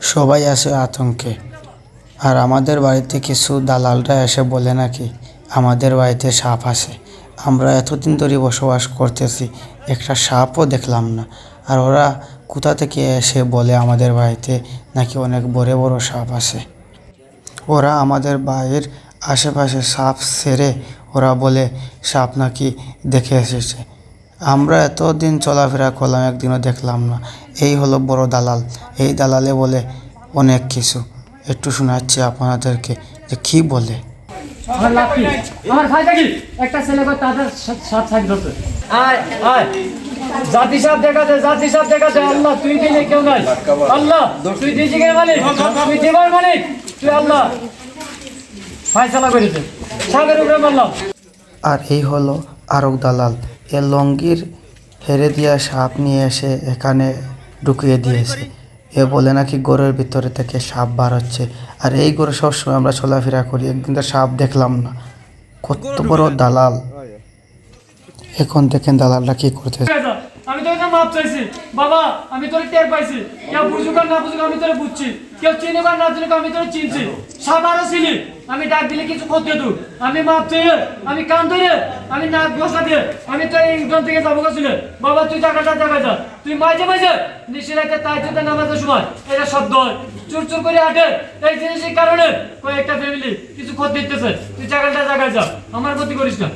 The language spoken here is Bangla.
সবাই আসে আতঙ্কে। আর আমাদের বাড়িতে কিছু দালালরা এসে বলে নাকি, আমাদের বাড়িতে সাপ আছে আমরা এতদিন ধরে বসবাস করতেছি, একটা সাপও দেখলাম না। আর ওরা কোথা থেকে এসে বলে আমাদের বাড়িতে নাকি অনেক বড় বড় সাপ আছে ওরা আমাদের বাড়ির আশেপাশে সাপ সেরে ওরা বলে, সাপ নাকি দেখে এসেছে। আমরা এতদিন চলাফেরা করলাম একদিনও দেখলাম না। এই হলো বড় দালাল। এই দালালে বলে অনেক কিছু। একটু শোনাচ্ছি আপনাদেরকে যে কী বলে। আমার লাভ আমার ফায়দা কি একটা ছেলে করে তাদের সা- সাত ধরতে আয় আয়। জাতি সাপ দেখাতে জাতি সাপ দেখাতে। আল্লাহ তুই দিলে কেউ নাই। আল্লাহ তুই দিয়েছি মালিক? তুই দেবার মালিক? তুই আল্লাহ। ফায়সালা করেছে সাগের উপরে মারলাম। আর এই হলো আরক দালাল। এ লঙ্গির হেরে দিয়া সাপ নিয়ে এসে এখানে ঢুকিয়ে দিয়েছে। এ বলে নাকি গরুর ভিতরে থেকে সাপ বার হচ্ছে। আর এই গরু সবসময় আমরা চলাফেরা করি একদিন তো সাপ দেখলাম না। কত বড় দালাল। এখন দেখেন দালালরা কি করতেছে। আমি তোর কাছে মাপ চাইছি। বাবা আমি তোর টের পাইছি। কেউ বুঝুক আর না বুঝুক আমি তোরে বুঝছি। কেউ চিনুক আর না চিনুক আমি তোরে চিনছি। সাবারও ছিলি আমি ডাক দিলে কিছু করতে তুই আমি মাপ চাই আমি কান ধরে আমি নাক বসা দিয়ে আমি তোর ইংল্যান্ড থেকে যাব গেছিলে বাবা তুই টাকাটা দেখা যা। তুই মাঝে মাঝে নিশিরাইতে তাই তুই নামাজের সময় এটা শব্দ হয়। চুর চুর করে হাঁটে এই জিনিসের কারণে কয়েকটা ফ্যামিলি কিছু ক্ষতি দিতেছে তুই জায়গাটা জায়গায় যা। আমার ক্ষতি করিস না।